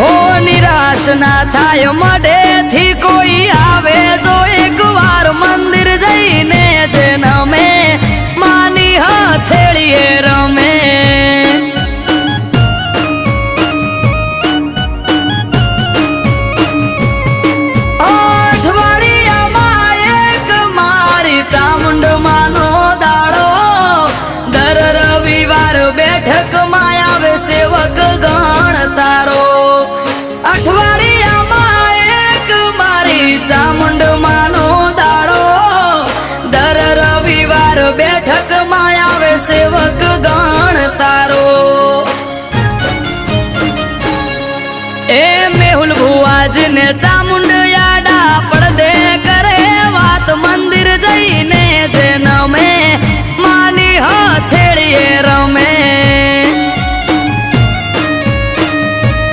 હો, નિરાશ ના થાય, મઢેથી કોઈ આવે જો એક વાર મંદિર જઈને જન્મે માની હથેળીએ રમે. અઠવાડિયામાં રવિવાર બેઠકમાં આવે સેવક ગણ તારો. એ મેહુલ ભુવાજ